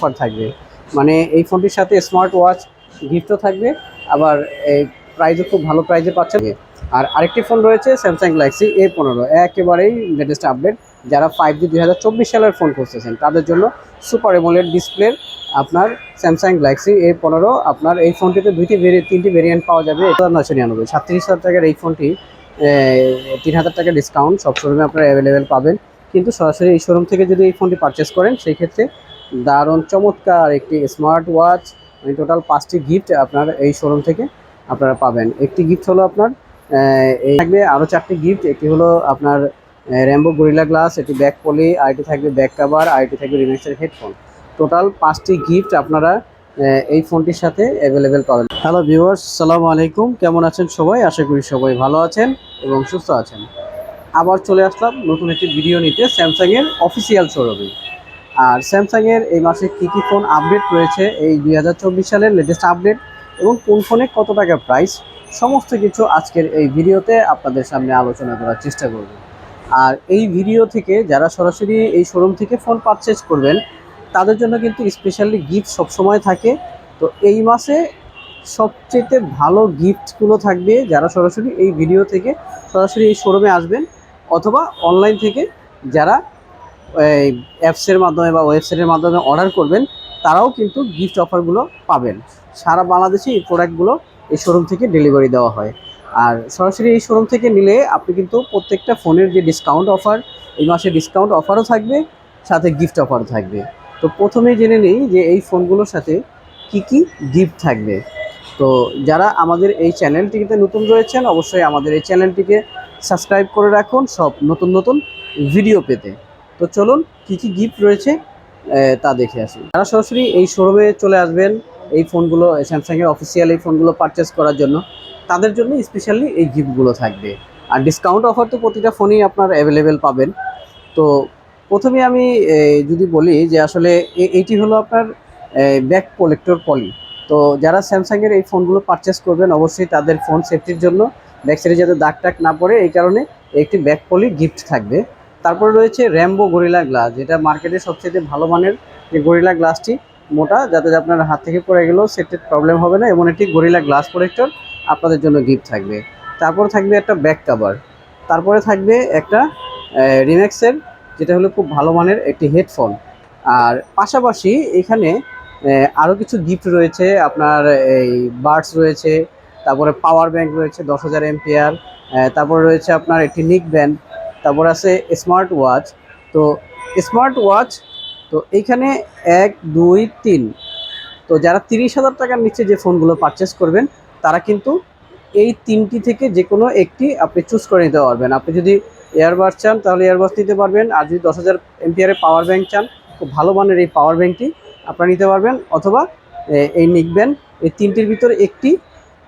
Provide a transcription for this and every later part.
Offer থাকবে। মানে এই ফোনটির সাথে স্মার্ট ওয়াচ গিফটও থাকবে, আবার এই প্রাইজও খুব ভালো প্রাইজে পাচ্ছেন আর আরেকটি ফোন রয়েছে স্যামসাং গ্যালাক্সি এ পনেরো একেবারেই লেটেস্ট আপডেট যারা ফাইভ জি দুই হাজার চব্বিশ সালের ফোন খুঁজতেছেন, তাদের জন্য সুপার এমোলেড ডিসপ্লের আপনার স্যামসাং গ্যালাক্সি এ পনেরো। আপনার এই ফোনটিতে দুইটি তিনটি ভেরিয়েন্ট পাওয়া যাবে, এটা নয়শো নিরানব্বই। সাতত্রিশ হাজার টাকার এই ফোনটি তিন হাজার টাকা ডিসকাউন্ট সব শোরুমে আপনারা অ্যাভেলেবেল পাবেন। কিন্তু সরাসরি এই শোরুম থেকে যদি এই ফোনটি পারচেস করেন, সেই ক্ষেত্রে দারুণ, চমৎকার একটি স্মার্ট ওয়াচ মানে টোটাল পাঁচটি গিফট আপনার এই শোরুম থেকে আপনারা পাবেন। একটি গিফট হলো আপনার এই থাকবে আরও চারটি গিফট একটি হলো আপনার র্যাম্বো গরিলা গ্লাস এটি ব্যাক পলি আরেকটি থাকবে ব্যাক কাভার আরেকটি থাকবে রিমেক্সের হেডফোন টোটাল পাঁচটি গিফট আপনারা এই ফোনটির সাথে অ্যাভেলেবেল পাবেন। হ্যালো ভিউয়ার্স সালামু আলাইকুম। কেমন আছেন সবাই? আশা করি সবাই ভালো আছেন এবং সুস্থ আছেন। আবার চলে আসলাম নতুন একটি ভিডিও নিতে স্যামসাংয়ের অফিসিয়াল শোরুমে আর স্যামসাংয়ের এই মাসে কী কী ফোন আপডেট রয়েছে? এই দুই হাজার চব্বিশ সালের লেটেস্ট আপডেট এবং কোন ফোনে কত টাকা প্রাইস সমস্ত কিছু আজকের এই ভিডিওতে আপনাদের সামনে আলোচনা করার চেষ্টা করব। আর এই ভিডিও থেকে যারা সরাসরি এই শোরুম থেকে ফোন পারচেজ করবেন, তাদের জন্য কিন্তু স্পেশালি গিফট সবসময় থাকে। তো এই মাসে সবচেয়ে ভালো গিফটগুলো থাকবে যারা সরাসরি এই ভিডিও থেকে সরাসরি এই শোরুমে আসবেন অথবা অনলাইন থেকে যারা অ্যাপসের মাধ্যমে বা ওয়েবসাইটের মাধ্যমে অর্ডার করবেন, তারাও কিন্তু গিফট অফারগুলো পাবেন। সারা বাংলাদেশে এই প্রোডাক্টগুলো এই শোরুম থেকে ডেলিভারি দেওয়া হয়। আর সরাসরি এই শোরুম থেকে নিলে আপনি কিন্তু প্রত্যেকটা ফোনের যে ডিসকাউন্ট অফার এই মাসে ডিসকাউন্ট অফারও থাকবে, সাথে গিফট অফারও থাকবে। তো প্রথমেই জেনে নিই যে এই ফোনগুলোর সাথে কি কি গিফট থাকবে। তো যারা আমাদের এই চ্যানেলটিতে নতুন রয়েছেন, অবশ্যই আমাদের এই চ্যানেলটিকে সাবস্ক্রাইব করে রাখুন সব নতুন নতুন ভিডিও পেতে। তো চলুন কি কি গিফট রয়েছে তা দেখে আসি। যারা সরাসরি এই শোরুমে চলে আসবেন, এই ফোনগুলো স্যামসাংয়ের অফিসিয়াল এই ফোনগুলো পারচেস করার জন্য, তাদের জন্য স্পেশালি এই গিফটগুলো থাকবে। আর ডিসকাউন্ট অফার তো প্রতিটা ফোনেই আপনার অ্যাভেলেবেল পাবেন। তো প্রথমে আমি যদি বলি যে আসলে এইটি হলো আপনার ব্যাক প্রোলেক্টর পলি তো যারা স্যামসাংয়ের এই ফোনগুলো পারচেস করবেন, অবশ্যই তাদের ফোন সেফটির জন্য ব্যাক সাইডে যাতে দাগ টাক না পড়ে, এই কারণে একটি ব্যাক পলি গিফট থাকবে। তারপরে রয়েছে র্যাম্বো গরিলা গ্লাস যেটা মার্কেটে সবচেয়ে ভালো মানের যে গরিলা গ্লাসটি মোটা, যাতে আপনার হাত থেকে পড়ে গেলেও সেটের প্রবলেম হবে না, এমন একটি গরিলা গ্লাস প্রোটেক্টর আপনাদের জন্য গিফট থাকবে। তারপর থাকবে একটা ব্যাক কাভার তারপরে থাকবে একটা রিম্যাক্সের যেটা হলো খুব ভালো মানের একটি হেডফোন আর পাশাপাশি এখানে আরও কিছু গিফট রয়েছে, আপনার এই বার্ডস রয়েছে, তারপরে পাওয়ার ব্যাংক রয়েছে দশ হাজার এমপিআর তারপরে রয়েছে আপনার একটি নিক ব্যান্ড তারপর আছে স্মার্ট ওয়াচ তো স্মার্ট ওয়াচ তো এইখানে এক, দুই, তিন। তো যারা তিরিশ হাজার টাকার নিচে যে ফোনগুলো পারচেস করবেন, তারা কিন্তু এই তিনটি থেকে যে কোনো একটি আপনি চুজ করে নিতে পারবেন। আপনি যদি এয়ারবাস চান, তাহলে এয়ারবাস নিতে পারবেন। আর যদি দশ হাজার এমপিআরের পাওয়ার ব্যাঙ্ক চান, খুব ভালো মানের এই পাওয়ার ব্যাঙ্কটি আপনারা নিতে পারবেন। অথবা এই নিকবেন এই তিনটির ভিতরে একটি।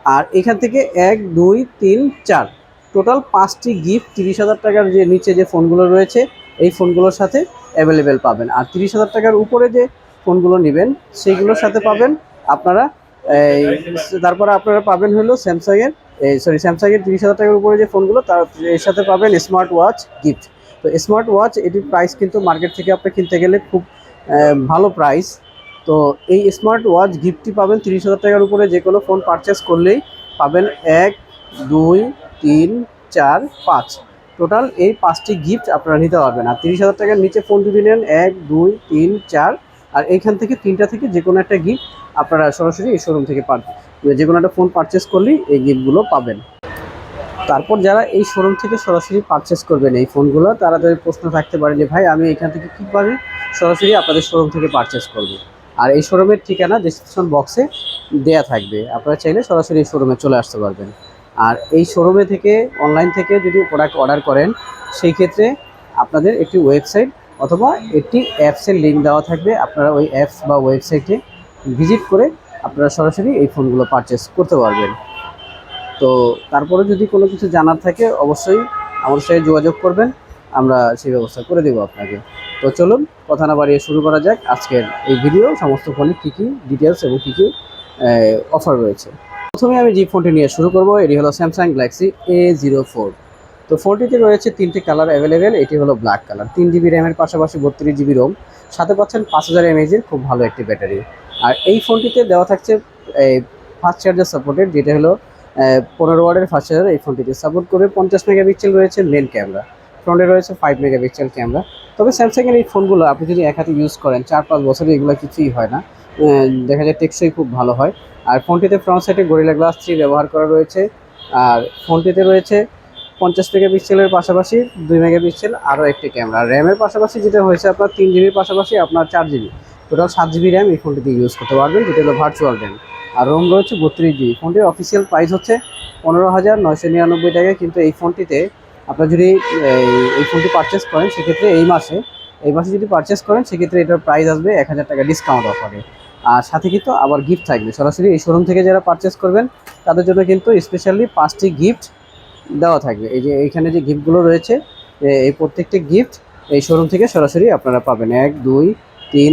আর এখান থেকে এক, দুই, তিন, চার। টোটাল পাঁচটি গিফট তিরিশ হাজার টাকার যে নিচে যে ফোনগুলো রয়েছে, এই ফোনগুলোর সাথে অ্যাভেলেবেল পাবেন। আর তিরিশ হাজার টাকার উপরে যে ফোনগুলো নেবেন, সেইগুলোর সাথে পাবেন আপনারা, এই, তারপরে আপনারা পাবেন হলো স্যামসাংয়ের, এই সরি স্যামসাংয়ের তিরিশ হাজার টাকার উপরে যে ফোনগুলো, তার, এর সাথে পাবেন স্মার্ট ওয়াচ গিফট তো স্মার্ট ওয়াচ এটির প্রাইস কিন্তু মার্কেট থেকে আপনি কিনতে গেলে খুব ভালো প্রাইস তো এই স্মার্ট ওয়াচ গিফটটি পাবেন তিরিশ হাজার টাকার উপরে যে কোনো ফোন পারচেস করলেই পাবেন এক, দুই তিন, চার, পাঁচ। টোটাল এই পাঁচটি গিফট আপনারা নিতে পারবেন। আর তিরিশ হাজার টাকার নিচে ফোন যদি নেন। এক, দুই, তিন, চার। আর এইখান থেকে তিনটা থেকে যে কোনো একটা গিফট আপনারা সরাসরি এই শোরুম থেকে পান। যে কোনো একটা ফোন পারচেস করলেই এই গিফটগুলো পাবেন। তারপর যারা এই শোরুম থেকে সরাসরি পারচেস করবেন এই ফোনগুলো তারা তাদের প্রশ্ন থাকতে পারে যে, ভাই, আমি এখান থেকে কীভাবে সরাসরি আপনাদের শোরুম থেকে পারচেস করব। আর এই শোরুমের ঠিকানা ডিসক্রিপশন বক্সে দেয়া থাকবে। আপনারা চাইলে সরাসরি এই শোরুমে চলে আসতে পারবেন। আর এই শোরুমে থেকে অনলাইন থেকে যদি প্রোডাক্ট অর্ডার করেন, সেই ক্ষেত্রে আপনাদের একটি ওয়েবসাইট অথবা একটি অ্যাপসের লিঙ্ক দেওয়া থাকবে। আপনারা ওই অ্যাপস বা ওয়েবসাইটে ভিজিট করে আপনারা সরাসরি এই ফোনগুলো পারচেস করতে পারবেন। তো তারপরে যদি কোনো কিছু জানার থাকে, অবশ্যই আমার সাথে যোগাযোগ করবেন। আমরা সেই ব্যবস্থা করে দেবো আপনাকে। তো চলুন, কথা না বাড়িয়ে শুরু করা যাক। আজকের এই ভিডিও সমস্ত ফোনে কী কী ডিটেলস এবং কী কী অফার রয়েছে। প্রথমে আমি যে ফোনটি নিয়ে শুরু করব, এটি হলো Samsung Galaxy A zero four তো ফোনটিতে রয়েছে তিনটি কালার অ্যাভেলেবেল এটি হলো ব্ল্যাক কালার। তিন জিবি র্যামের পাশাপাশি বত্রিশ জিবি রোম সাথে পাচ্ছেন পাঁচ হাজার এমএজের খুব ভালো একটি ব্যাটারি। আর এই ফোনটিতে দেওয়া থাকছে এই ফাস্ট চার্জার সাপোর্টেড যেটা হলো পনেরো ওয়ার্ডের ফাস্ট চার্জার এই ফোনটিতে। সাপোর্ট করে পঞ্চাশ মেগাপিক্সেল রয়েছে মেন ক্যামেরা ফ্রন্টে রয়েছে ফাইভ মেগাপিক্সেল ক্যামেরা তবে স্যামসাংয়ের এই ফোনগুলো আপনি যদি এক হাতে ইউজ করেন, চার পাঁচ বছরে এগুলো কিছুই হয় না। দেখা যায় টেকসই খুব ভালো হয়। আর ফোনটিতে ফ্রন্ট সাইডে গরিলা গ্লাস থ্রি ব্যবহার করা রয়েছে। আর ফোনটিতে রয়েছে পঞ্চাশ মেগাপিক্সেলের পাশাপাশি দুই মেগাপিক্সেল, আরও একটি ক্যামেরা। র্যামের পাশাপাশি যেটা হয়েছে, আপনার তিন জিবির পাশাপাশি আপনার চার জিবি টোটাল সাত জিবি র্যাম এই ফোনটিতে ইউজ করতে পারবেন, যেটা হলো ভার্চুয়াল র্যাম আর রোম রয়েছে বত্রিশ জিবি ফোনটির অফিসিয়াল প্রাইস হচ্ছে পনেরো হাজার নয়শো নিরানব্বই টাকা কিন্তু এই ফোনটিতে আপনার যদি, এই- ফোনটি পারচেস করেন, সেক্ষেত্রে এই মাসে এই মাসে যদি পারচেস করেন, সেক্ষেত্রে এটার প্রাইস আসবে এক হাজার টাকা ডিসকাউন্ট অফারে আর সাথে কিন্তু আবার গিফট থাকবে। সরাসরি এই শোরুম থেকে যারা পারচেস করবেন, তাদের জন্য কিন্তু স্পেশালি পাঁচটি গিফট দেওয়া থাকবে। এই যে এইখানে যে গিফটগুলো রয়েছে এই প্রত্যেকটি গিফট এই শোরুম থেকে সরাসরি আপনারা পাবেন। এক, দুই, তিন,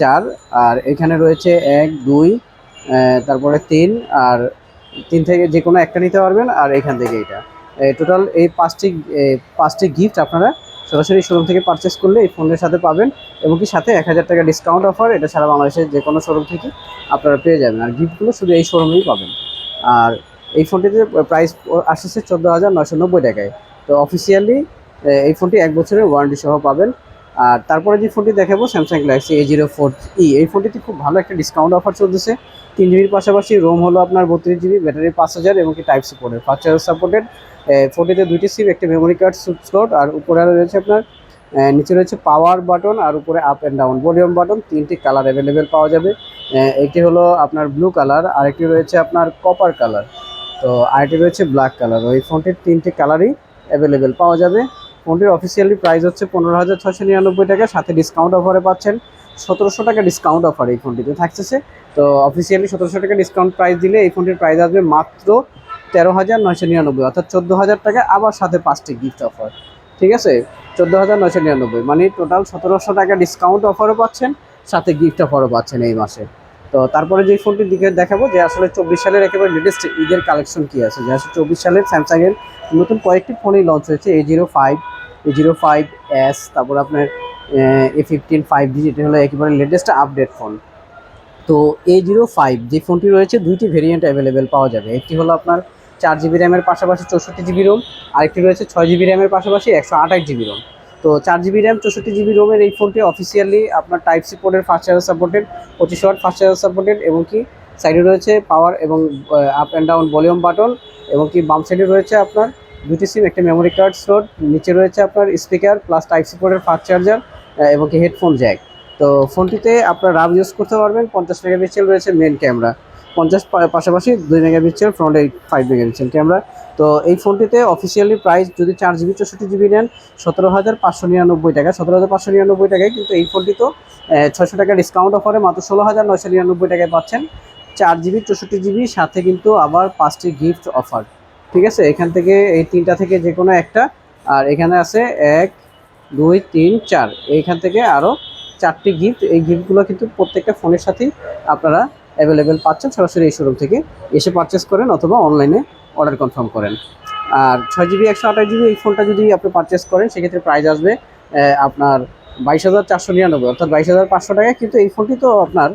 চার, আর এখানে রয়েছে এক, দুই তারপরে তিন, আর তিন থেকে যে কোনো একটা নিতে পারবেন, আর এখান থেকে এটা। টোটাল এই পাঁচটি পাঁচটি গিফট আপনারা সরাসরি শোরুম থেকে পারচেস করলে এই ফোনের সাথে পাবেন এবং কি সাথে এক হাজার টাকা ডিসকাউন্ট অফার এটা ছাড়া বাংলাদেশের যে কোনো শোরুম থেকে আপনারা পেয়ে যাবেন। আর গিফটগুলো শুধু এই শোরুমেই পাবেন। আর এই ফোনটিতে প্রাইস আসছে চোদ্দ হাজার নশো নব্বই টাকায়। তো অফিসিয়ালি এই ফোনটি এক বছরের ওয়ারেন্টি সহ পাবেন। আর তারপরে যে ফোনটি দেখাবো Samsung Galaxy A zero four E এই ফোনটিতে খুব ভালো একটা ডিসকাউন্ট অফার চলতেছে। তিন জিবির পাশাপাশি রোম হলো আপনার বত্রিশ জিবি, ব্যাটারি পাঁচ হাজার এবং কি type supported fast charger supported ফোনটিতে দুইটি সিম একটি মেমোরি কার্ড স্লট আর উপরে রয়েছে আপনার নিচে রয়েছে পাওয়ার বাটন আর উপরে up and down volume button তিনটি কালার অ্যাভেলেবেল পাওয়া যাবে। একটি হলো আপনার ব্লু কালার আরেকটি রয়েছে আপনার কপার কালার তো আরেকটি রয়েছে ব্ল্যাক কালার ওই ফোনটির তিনটি কালারই অ্যাভেলেবেল পাওয়া যাবে। ফোনটির অফিসিয়ালি প্রাইস হচ্ছে পনেরো হাজার ছশো নিরানব্বই টাকা। সাথে ডিসকাউন্ট অফারে পাচ্ছেন সতেরোশো টাকা ডিসকাউন্ট অফার এই ফোনটিতে থাকতেছে। তো অফিসিয়ালি সতেরোশো টাকা ডিসকাউন্ট প্রাইস দিলে এই ফোনটির প্রাইস আসবে মাত্র তেরো হাজার নয়শো নিরানব্বই, অর্থাৎ চোদ্দ হাজার টাকা। আবার সাথে পাঁচটি গিফট অফার ঠিক আছে? চোদ্দ হাজার নয়শো নিরানব্বই মানে টোটাল সতেরোশো টাকা ডিসকাউন্ট অফারও পাচ্ছেন, সাথে গিফট অফারও পাচ্ছেন এই মাসে। তো তারপরে যে ফোনটির দিকে দেখাবো, যে আসলে চব্বিশ সালের একেবারে লেটেস্ট ঈদের কালেকশন কী আছে? যে আসলে চব্বিশ সালের স্যামসাংয়ের নতুন কয়েকটি ফোনই লঞ্চ হয়েছে A zero five zero five S তারপর আপনার এ ফিফটিন ফাইভ জি যেটা হলো একেবারে লেটেস্ট আপডেট ফোন তো এ জিরো ফাইভ যে ফোনটি রয়েছে, দুইটি ভেরিয়েন্ট অ্যাভেলেবেল পাওয়া যাবে। একটি হলো আপনার চার জিবি র্যামের পাশাপাশি চৌষট্টি জিবি রোম আরেকটি রয়েছে ছয় জিবি র্যামের পাশাপাশি একশো আঠাশ জিবি রোম তো চার জিবি র্যাম চৌষট্টি জিবি রোমের এই ফোনটি অফিসিয়ালি আপনার টাইপ সি পোর্টের ফাস্ট চার্জার সাপোর্টেড পঁচিশ ওয়াট ফার্স্ট চার্জার সাপোর্টেড এবং কি সাইডে রয়েছে পাওয়ার এবং up and down volume button এবং কি বাম সাইডে রয়েছে আপনার দুটি সিম একটা মেমোরি কার্ড স্লট নিচে রয়েছে আপনার স্পিকার প্লাস টাইপ সি পোর্টের ফাস্ট চার্জার এবং কি হেডফোন জ্যাক তো ফোনটিতে আপনার রাব ইউজ করতে পারবেন, পঞ্চাশ মেগাপিক্সেল রয়েছে মেন ক্যামেরা পঞ্চাশ পাশাপাশি দুই megapixel front eight five megapixel camera তো এই ফোনটিতে অফিসিয়ালি প্রাইস যদি চার জিবি চৌষট্টি জিবি নেন, সতেরো হাজার পাঁচশো নিরানব্বই টাকা সতেরো হাজার পাঁচশো নিরানব্বই টাকায় কিন্তু এই ফোনটি তো ছশো টাকা ডিসকাউন্ট অফারে মাত্র ষোলো হাজার নয়শো নিরানব্বই টাকায় পাচ্ছেন। চার জিবি চৌষট্টি জিবি সাথে কিন্তু আবার পাঁচটি গিফট অফার ঠিক আছে? এখান থেকে এই তিনটা থেকে যে কোনো একটা। আর এখানে আছে এক, দুই, তিন, চার। এইখান থেকে আরও চারটি গিফট এই গিফটগুলো কিন্তু প্রত্যেকটা ফোনের সাথেই আপনারা অ্যাভেলেবেল পাচ্ছেন সরাসরি এই শোরুম থেকে। এসে পারচেস করেন অথবা অনলাইনে অর্ডার কনফার্ম করেন। আর ছয় জিবি একশো আঠাশ জিবি এই ফোনটা যদি আপনি পারচেস করেন, সেক্ষেত্রে প্রাইস আসবে আপনার বাইশ হাজার চারশো নিরানব্বই। অর্থাৎ বাইশ হাজার পাঁচশো টাকা কিন্তু এই ফোনটি তো আপনার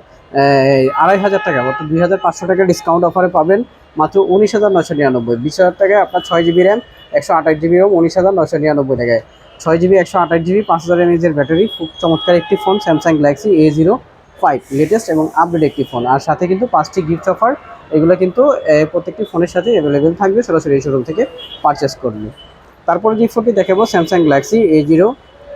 আড়াই হাজার টাকা। অর্থাৎ দুই হাজার পাঁচশো টাকা ডিসকাউন্ট অফারে পাবেন। মাত্র উনিশ হাজার নশো নিরানব্বই। বিশ হাজার টাকায় আপনার ছয় জিবি র্যাম একশো আঠাশ জিবি রোম উনিশ হাজার নশো নিরানব্বই টাকায়। ছয় জিবি একশো আঠাশ জিবি পাঁচ হাজার এমএজের ব্যাটারি খুব চমৎকার একটি phone Samsung Galaxy A zero five latest এবং আপডেট একটি ফোন আর সাথে কিন্তু পাঁচটি গিফট অফার এগুলো কিন্তু প্রত্যেকটি ফোনের সাথে অ্যাভেলেবেল থাকবে সরাসরি এই শোরুম থেকে পারচেস করলে। তারপরে যে ফোনটি দেখাবো Samsung Galaxy A zero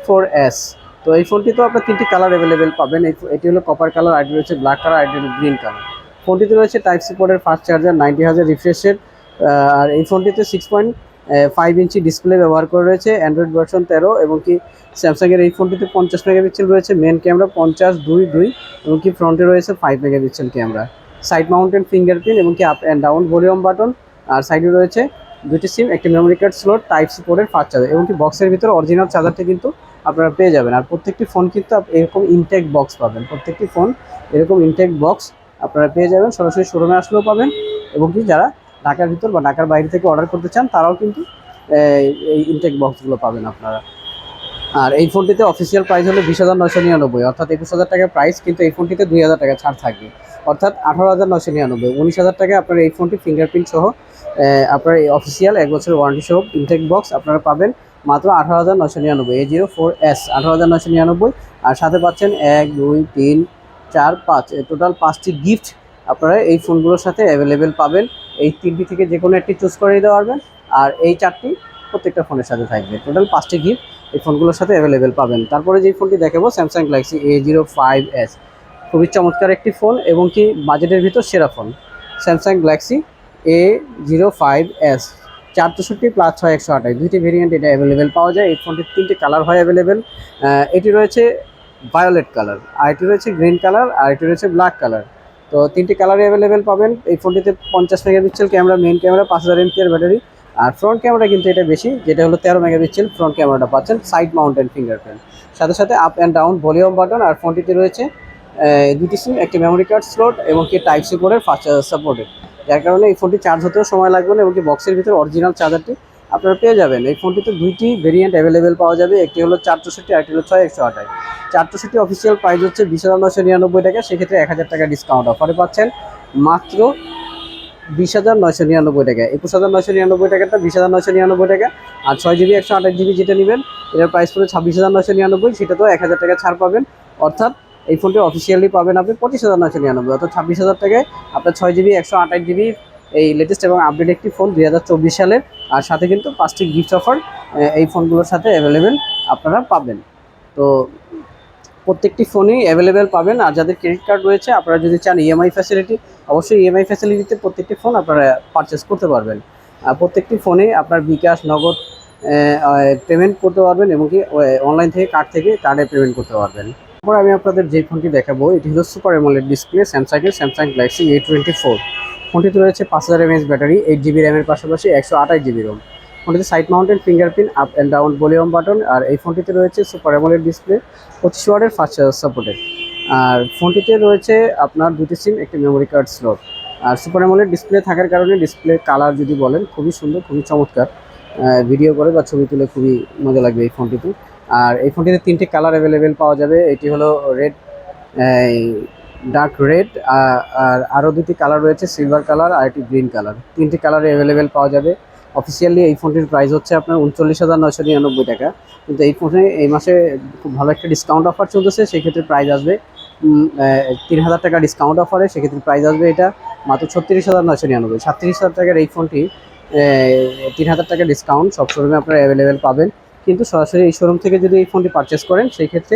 four S তো এই ফোনটি তো আপনার তিনটি কালার অ্যাভেলেবেল পাবেন। এটি হলো কপার কালার আইডি রয়েছে black colour ID green colour ফোনটিতে রয়েছে টাইপ সি পোর্টের ফাস্ট চার্জার নাইনটি হাজার রিফ্রেশের আর এই ফোনটিতে six point five inch display ব্যবহার করে রয়েছে অ্যান্ড্রয়েড ভার্সন তেরো এবং কি স্যামসাংয়ের এই ফোনটিতে পঞ্চাশ মেগাপিক্সেল রয়েছে মেন ক্যামেরা পঞ্চাশ, দুই দুই এবং কি ফ্রন্টে রয়েছে five megapixel camera side mounted fingerprint এবং কি up and down volume button আর সাইডে রয়েছে দুটি সিম একটি memory card slot type C পোর্টের ফাস্ট চার্জার এবং কি বক্সের ভিতরে অরিজিনাল চার্জারটি কিন্তু আপনারা পেয়ে যাবেন। আর প্রত্যেকটি ফোন কিন্তু এরকম ইনটেক বক্স পাবেন। প্রত্যেকটি ফোন এরকম ইনটেক বক্স আপনারা পেয়ে যাবেন। সরাসরি শোরুমে আসলেও পাবেন। এবং কি যারা ঢাকার ভিতর বা ঢাকার বাইরে থেকে অর্ডার করতে চান, তারাও কিন্তু এই ইনটেক বক্সগুলো পাবেন আপনারা। আর এই ফোনটিতে অফিসিয়াল প্রাইস হলো বিশ হাজার নশো নিরানব্বই। অর্থাৎ একুশ হাজার টাকা প্রাইস কিন্তু এই ফোনটিতে দুই হাজার টাকা ছাড় থাকবে। অর্থাৎ আঠারো হাজার নশো নিরানব্বই। উনিশ হাজার টাকায় আপনার এই ফোনটি ফিঙ্গারপ্রিন্ট সহ আপনার এই অফিসিয়াল এক বছরের ওয়ারেন্টি সহ ইনটেক বক্স আপনারা পাবেন মাত্র আঠারো হাজার নশো নিরানব্বই। এ জিরো ফোর এস আঠারো হাজার নশো নিরানব্বই। আর সাথে পাচ্ছেন এক, দুই, তিন চার, পাঁচ টোটাল পাঁচটি গিফট আপনারা এই ফোনগুলোর সাথে অ্যাভেলেবেল পাবেন। এই তিনটি থেকে যে কোনো একটি চুজ করে নিতে পারবেন। আর এই চারটি প্রত্যেকটা ফোনের সাথে থাকবে। টোটাল পাঁচটি গিফট এই ফোনগুলোর সাথে অ্যাভেলেবেল পাবেন। তারপরে যে ফোনটি দেখাবো Samsung Galaxy A zero five S খুবই চমৎকার একটি ফোন এবং কি বাজেটের ভিতর সেরা phone. Samsung Galaxy A zero five S চার চৌষট্টি প্লাস ছয় একশো আঠাশ। দুইটি ভেরিয়েন্ট এটা অ্যাভেলেবেল পাওয়া যায়। এই ফোনটির তিনটি কালার হয় অ্যাভেলেবেল এটি রয়েছে ভায়োলেট কালার আর এটি রয়েছে গ্রিন কালার আর এটি রয়েছে ব্ল্যাক কালার তো তিনটি কালারই অ্যাভেলেবেল পাবেন। এই ফোনটিতে পঞ্চাশ মেগাপিক্সেল ক্যামেরা মেন ক্যামেরা পাঁচ হাজার এমপিআর ব্যাটারি। আর ফ্রন্ট ক্যামেরা কিন্তু এটা বেশি, যেটা হলো তেরো মেগাপিক্সেল ফ্রন্ট ক্যামেরাটা পাচ্ছেন সাইড মাউন্টেন ফিঙ্গারপ্রিন্ট সাথে সাথে up and down volume button আর ফোনটিতে রয়েছে দুটি সিম একটি মেমোরি কার্ড স্লট এবং কি টাইপ সি পোর্টের ফাস্ট সাপোর্টেড যার কারণে এই ফোনটি চার্জ হতেও সময় লাগবে না, এবং কি বক্সের ভিতরে অরিজিনাল চার্জারটি আপনারা পেয়ে যাবেন। এই ফোনটিতে দুইটি ভেরিয়েন্ট অ্যাভেলেবেল পাওয়া যাবে। একটি হলো চার চৌষট্টি আর একটি হলো ছয় একশো আঠাশ। চার চৌষট্টি অফিসিয়াল প্রাইস হচ্ছে বিশ হাজার নশো নিরানব্বই টাকা। সেক্ষেত্রে এক হাজার টাকা ডিসকাউন্ট অফারে পাচ্ছেন মাত্র বিশ হাজার নয়শো নিরানব্বই টাকা। একুশ হাজার নয়শো নিরানব্বই টাকাটা বিশ হাজার নয়শো নিরানব্বই টাকা। আর ছয় জিবি একশো আঠাশ জিবি যেটা নেবেন, এটার প্রাইস পড়ে ছাব্বিশ হাজার নয়শো নিরানব্বই। সেটা তো এক হাজার টাকা ছাড় পাবেন। অর্থাৎ এই ফোনটি অফিসিয়ালি পাবেন আপনি পঁচিশ হাজার নয়শো নিরানব্বই। অর্থাৎ ছাব্বিশ হাজার টাকায় আপনার ছয় জিবি একশো আঠাশ জিবি এই লেটেস্ট এবং আপডেট একটি ফোন দুই হাজার চব্বিশ সালের। আর সাথে কিন্তু পাঁচটি গিফট অফার এই ফোনগুলোর সাথে অ্যাভেলেবেল আপনারা পাবেন। তো প্রত্যেকটি ফোনই অ্যাভেলেবেল পাবেন। আর যাদের ক্রেডিট কার্ড রয়েছে, আপনারা যদি চান ইএমআই ফ্যাসিলিটি অবশ্যই ইএমআই ফ্যাসিলিটিতে প্রত্যেকটি ফোন আপনারা পারচেস করতে পারবেন। আর প্রত্যেকটি ফোনে আপনার বিকাশ, নগদ পেমেন্ট করতে পারবেন এবং কি অনলাইন থেকে কার্ড থেকে কার্ডে পেমেন্ট করতে পারবেন। তারপর আমি আপনাদের যে ফোনটি দেখাবো, এটি হলো সুপার এমোলেড ডিসপ্লে স্যামসাংয়ের Samsung Galaxy A twenty four ফোনটিতে রয়েছে পাঁচ হাজার এমএএস ব্যাটারি এইট জিবি র্যামের পাশাপাশি একশো আঠাশ জিবি রোম ফোনটিতে side mounted fingerprint up and down volume button আর এই ফোনটিতে রয়েছে সুপার অ্যামোলেড ডিসপ্লে পঁচিশ ওয়ার্ডের ফাস্ট চার্জার সাপোর্টেড আর ফোনটিতে রয়েছে আপনার দুটি সিম একটি মেমোরি কার্ড স্লট আর সুপার অ্যামোলেড ডিসপ্লে থাকার কারণে ডিসপ্লে কালার যদি বলেন, খুবই সুন্দর, খুবই চমৎকার। ভিডিও করে বা ছবি তুলে খুবই মজা লাগবে এই ফোনটিতে। আর এই ফোনটিতে তিনটি কালার অ্যাভেলেবেল পাওয়া যাবে। এটি হলো রেড ডার্ক রেড আর আরও দুটি কালার রয়েছে সিলভার কালার আর একটি গ্রিন কালার তিনটি কালারে অ্যাভেলেবেল পাওয়া যাবে। অফিসিয়ালি এই ফোনটির প্রাইস হচ্ছে আপনার উনচল্লিশ হাজার নয়শো নিরানব্বই টাকা। কিন্তু এই ফোনে এই মাসে খুব ভালো একটা ডিসকাউন্ট অফার চলতেছে, সেক্ষেত্রে প্রাইস আসবে তিন হাজার টাকা ডিসকাউন্ট অফারে সেক্ষেত্রে প্রাইস আসবে এটা মাত্র ছত্রিশ হাজার নয়শো নিরানব্বই। সাতত্রিশ হাজার টাকার এই ফোনটি তিন হাজার টাকা ডিসকাউন্ট সব শোরুমে আপনারা অ্যাভেলেবেল পাবেন। কিন্তু সরাসরি এই শোরুম থেকে যদি এই ফোনটি পারচেস করেন সেই ক্ষেত্রে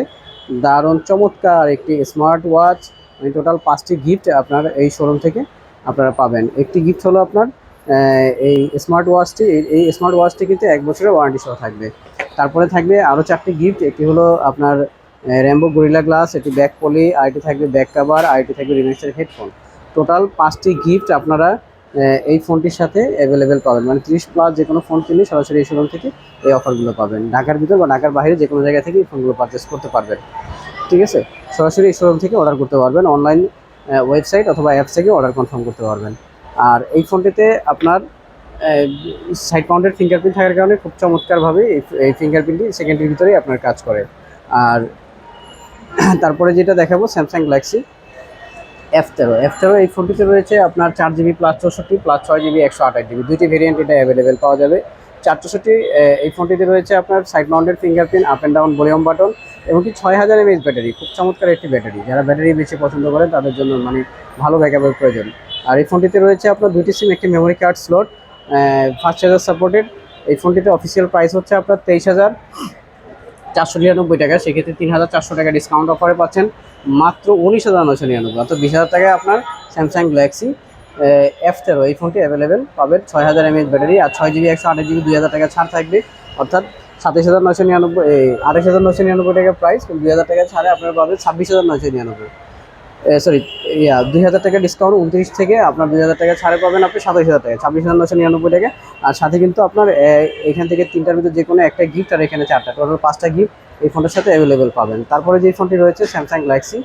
দারুণ চমৎকার একটি স্মার্ট ওয়াচ মানে টোটাল পাঁচটি গিফট আপনার এই শোরুম থেকে আপনারা পাবেন। একটি গিফট হলো আপনার এই স্মার্ট ওয়াচটি এই- স্মার্ট ওয়াচটি কিন্তু এক বছরের ওয়ারেন্টি সহ থাকবে। তারপরে থাকবে আরও চারটি গিফট একটি হলো আপনার র্যাম্বো গরিলা গ্লাস এটি ব্যাক পলি আরেকটি থাকবে ব্যাক কাভার আরেকটি থাকবে রিমেক্সের হেডফোন টোটাল পাঁচটি গিফট আপনারা এই ফোনটির সাথে অ্যাভেলেবেল পাবেন। মানে ত্রিশ প্লাস যে কোনো ফোন কিনলে সরাসরি এই শোরুম থেকে এই অফারগুলো পাবেন। ঢাকার ভিতর বা ঢাকার বাইরে যে কোনো জায়গা থেকে এই ফোনগুলো পারচেস করতে পারবেন। ঠিক আছে? সরাসরি শোরুম থেকে অর্ডার করতে পারবেন। অনলাইন ওয়েবসাইট অথবা অ্যাপস থেকে অর্ডার কনফার্ম করতে পারবেন। আর এই ফোনটিতে আপনার সাইড মাউন্টেড ফিঙ্গারপ্রিন্ট থাকার কারণে খুব চমৎকারভাবে এই ফিঙ্গারপ্রিন্টটি সেকেন্ডের ভিতরেই আপনার কাজ করে। আর তারপরে যেটা দেখাবো স্যামসাং গ্যালাক্সি এফ তেরো। এফ তেরো এই ফোনটিতে রয়েছে আপনার চার জিবি প্লাস চৌষট্টি প্লাস ছয় জিবি একশো আঠাশ জিবি দুইটি ভেরিয়েন্ট এটা অ্যাভেলেবেল পাওয়া যাবে। চার চৌষট্টি এই ফোনটিতে রয়েছে আপনার side mounted fingerprint up and down volume button এবং কি ছয় হাজার এমএইচ ব্যাটারি খুব চমৎকার একটি ব্যাটারি যারা ব্যাটারি বেশি পছন্দ করেন, তাদের জন্য মানে ভালো ব্যাকআপের প্রয়োজন। আর এই ফোনটিতে রয়েছে আপনার দুইটি সিম একটি memory card slot fast charger supported এই ফোনটিতে অফিসিয়াল প্রাইস হচ্ছে আপনার তেইশ হাজার চারশো নিরানব্বই টাকা। সেক্ষেত্রে তিন হাজার চারশো টাকা ডিসকাউন্ট অফারে পাচ্ছেন। মাত্র উনিশ হাজার নশো নিরানব্বই, অর্থাৎ বিশ হাজার টাকায় আপনার স্যামসাং গ্যালাক্সি এফ তেরো, এই ফোনটি অ্যাভেলেবেল পাবেন ছয় হাজার এমএএচ ব্যাটারি আর ছয় জিবি একশো আঠাশ জিবি দুই হাজার টাকা ছাড় থাকবে। অর্থাৎ সাতাশ হাজার নশো নিরানব্বই, এই আঠাশ হাজার নশো নিরানব্বই টাকা প্রাইস দুই হাজার টাকা ছাড়ে আপনার পাবেন ছাব্বিশ হাজার নশো নিরানব্বই। সরি ইয়া, দুই হাজার টাকা ডিসকাউন্ট উনত্রিশ থেকে আপনার দুই হাজার টাকা ছাড়ে পাবেন আপনি সাতাশ হাজার টাকা, ছাব্বিশ হাজার নশো নিরানব্বই টাকা। আর সাথে কিন্তু আপনার এখান থেকে তিনটার ভিতরে যে কোনো একটা গিফট আর এখানে চারটা টোটাল পাঁচটা গিফট এই ফোনটার সাথে অ্যাভেলেবেল পাবেন। তারপরে যে ফোনটি রয়েছে স্যামসাং গ্যালাক্সি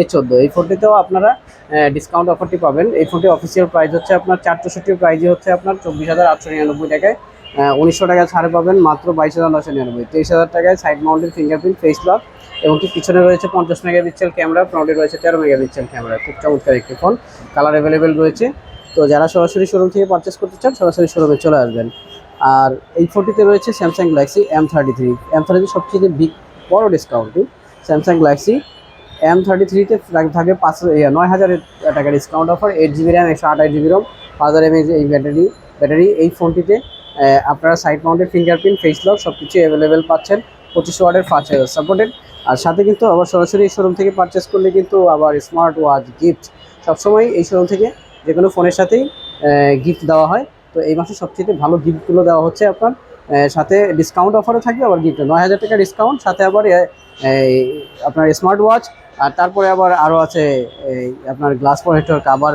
এ চোদ্দ এই ফোনটিতেও আপনারা ডিসকাউন্ট অফারটি পাবেন। এই ফোনটি অফিসিয়াল প্রাইস হচ্ছে আপনার চার চৌষট্টির প্রাইজই হচ্ছে আপনার চব্বিশ হাজার আটশো নিরানব্বই টাকায়। উনিশশো টাকা ছাড়ে পাবেন, মাত্র বাইশ হাজার নশো নিরানব্বই। তেইশ হাজার টাকায় side mounted fingerprint face lock এবং কি পিছনে রয়েছে পঞ্চাশ মেগাপিক্সেল ক্যামেরা ফ্রন্টে রয়েছে তেরো মেগা মেগাপিক্সেল ক্যামেরা। খুব চমৎকার একটি ফোন কালার অ্যাভেলেবেল রয়েছে। তো যারা সরাসরি শোরুম থেকে পারচেস করতে চান, সরাসরি শোরুমে চলে আসবেন। আর এই ফোনটিতে রয়েছে Samsung Galaxy M thirty three M thirty সবচেয়ে বিগ বড় ডিসকাউন্টটি স্যামসাং গ্যালাক্সি এম থার্টি থ্রিতে থাকে পাঁচ নয় হাজার টাকা discount offer eight GB RAM একশো আঠাশ জিবি রোম পাঁচ হাজার এমএজ এই ব্যাটারি ব্যাটারি এই ফোনটিতে আপনারা side mounted fingerprint face lock সব কিছু অ্যাভেলেবেল পাচ্ছেন। পঁচিশশো ওয়ার্ডের ফার্স্ট চার্জার সাপোর্টেড আর সাথে কিন্তু আবার সরাসরি শোরুম থেকে পারচেস করলে কিন্তু আবার স্মার্ট ওয়াচ গিফট সবসময় এই শোরুম থেকে যে কোনো ফোনের সাথেই গিফট দেওয়া হয়। তো এই মাসে সবচেয়ে ভালো গিফটগুলো দেওয়া হচ্ছে আপনার সাথে ডিসকাউন্ট অফারও থাকবে আবার গিফট নয় হাজার টাকা ডিসকাউন্ট সাথে আবার আপনার স্মার্ট ওয়াচ আর তারপরে আবার আরও আছে আপনার glass protector cover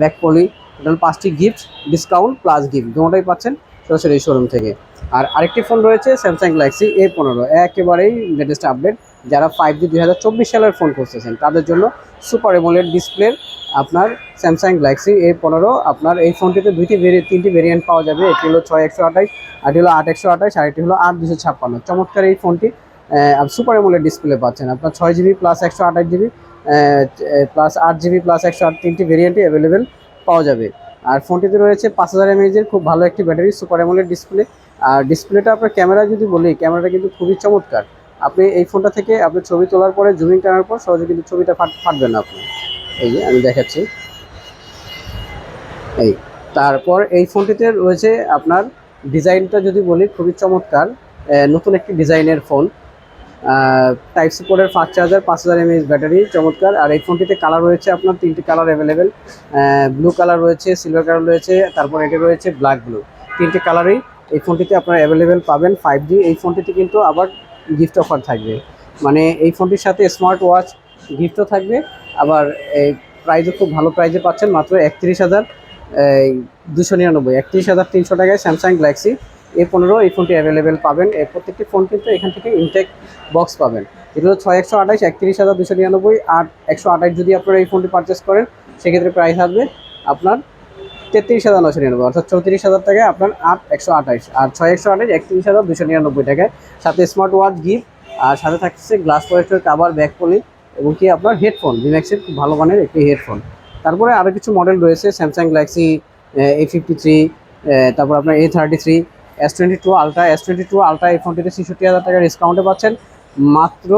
back poly total পাঁচটি গিফট ডিসকাউন্ট প্লাস গিফট দুটোটাই পাচ্ছেন সরাসরি শোরুম থেকে। আর আরেকটি ফোন রয়েছে স্যামসাং গ্যালাক্সি এ পনেরো একেবারেই লেটেস্ট আপডেট যারা ফাইভ জি দুই হাজার চব্বিশ সালের ফোন করতেছেন তাদের জন্য সুপার এমোলেড ডিসপ্লের আপনার স্যামসাং গ্যালাক্সি এ পনেরো, আপনার এই ফোনটিতে দুইটি তিনটি ভেরিয়েন্ট পাওয়া যাবে। একটি হলো ছয় একশো আঠাশ, আরেকটি হলো আট একশো আঠাশ, আরেকটি হলো আট দুশো ছাপ্পান্ন। চমৎকার এই ফোনটি সুপার এমোলেড ডিসপ্লে পাচ্ছেন। আপনার ছয় জিবি প্লাস একশো আঠাশ জিবি প্লাস আট জিবি প্লাস একশো আট, তিনটি ভেরিয়েন্টই অ্যাভেলেবেল পাওয়া যাবে। আর ফোনটিতে রয়েছে পাঁচ হাজার এমএজের খুব ভালো একটি ব্যাটারি সুপার এমোলেড ডিসপ্লে আর ডিসপ্লেটা আপনার ক্যামেরা যদি বলি ক্যামেরাটা কিন্তু খুবই চমৎকার। আপনি এই ফোনটা থেকে আপনি ছবি তোলার পরে জুমিং টানার পর সহজে কিন্তু ছবিটা ফাট ফাটবে না আপনি। এই যে আমি দেখাচ্ছি। এই, তারপর এই ফোনটিতে রয়েছে আপনার ডিজাইনটা যদি বলি, খুবই চমৎকার। নতুন একটি ডিজাইনের ফোন। টাইপ সি পোর্টের ফাস্ট চার্জার পাঁচ হাজার এমএএইচ ব্যাটারি, চমৎকার। আর এই ফোনটিতে কালার রয়েছে আপনার তিনটি কালার অ্যাভেলেবেল ব্লু কালার রয়েছে সিলভার কালার রয়েছে, তারপর এটি রয়েছে ব্ল্যাক ব্লু তিনটি কালারই এই ফোনটিতে আপনারা অ্যাভেলেবেল পাবেন ফাইভ জি এই ফোনটিতে কিন্তু আবার গিফট অফার থাকবে। মানে এই ফোনটির সাথে স্মার্ট ওয়াচ গিফটও থাকবে, আবার এই প্রাইজও খুব ভালো প্রাইজে পাচ্ছেন, মাত্র একত্রিশ হাজার দুশো নিরানব্বই, একত্রিশ হাজার তিনশো টাকায় স্যামসাং গ্যালাক্সি এ পনেরো এই ফোনটি অ্যাভেলেবেল পাবেন। এর প্রত্যেকটি ফোন কিন্তু এখান থেকে ইনটেক বক্স পাবেন। এগুলো ছয় একশো আঠাশ, একত্রিশ হাজার দুশো নিরানব্বই, আর একশো আঠাশ যদি আপনারা এই ফোনটি পারচেস করেন, সেক্ষেত্রে প্রাইস আসবে আপনার তেত্রিশ হাজার নশো নিরানব্বই, অর্থাৎ চৌত্রিশ হাজার টাকায় আপনার আট একশো আঠাশ আর ছয় একশো আঠাশ একত্রিশ হাজার দুশো নিরানব্বই টাকায়। সাথে স্মার্ট ওয়াচ গিফট আর সাথে থাকছে glass protector cover back poly এবং কি আপনার হেডফোন ভিম্যাক্সের খুব ভালো মানের একটি হেডফোন তারপরে আরও কিছু মডেল রয়েছে Samsung Galaxy A fifty three তারপর আপনার A thirty three S twenty two ultra S twenty two ultra এই ফোনটিতে ছেষট্টি হাজার টাকা ডিসকাউন্টে পাচ্ছেন, মাত্র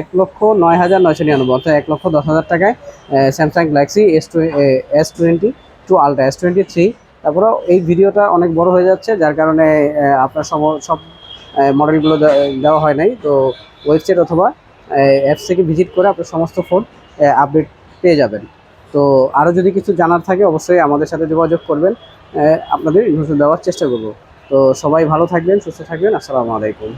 এক লক্ষ নয় হাজার নয়শো নিরানব্বই, অর্থাৎ এক লক্ষ দশ হাজার টাকায় Samsung Galaxy S S twenty two ultra S twenty three তারপরেও এই ভিডিওটা অনেক বড় হয়ে যাচ্ছে, যার কারণে আপনার সব সব মডেলগুলো দেওয়া হয় নাই। তো ওয়েবসাইট অথবা অ্যাপস থেকে ভিজিট করে আপনার সমস্ত ফোন আপডেট পেয়ে যাবেন। তো আরও যদি কিছু জানার থাকে, অবশ্যই আমাদের সাথে যোগাযোগ করবেন। আপনাদের ইনফরমেশন দেওয়ার চেষ্টা করব। তো সবাই ভালো থাকবেন, সুস্থ থাকবেন। আসসালামু আলাইকুম।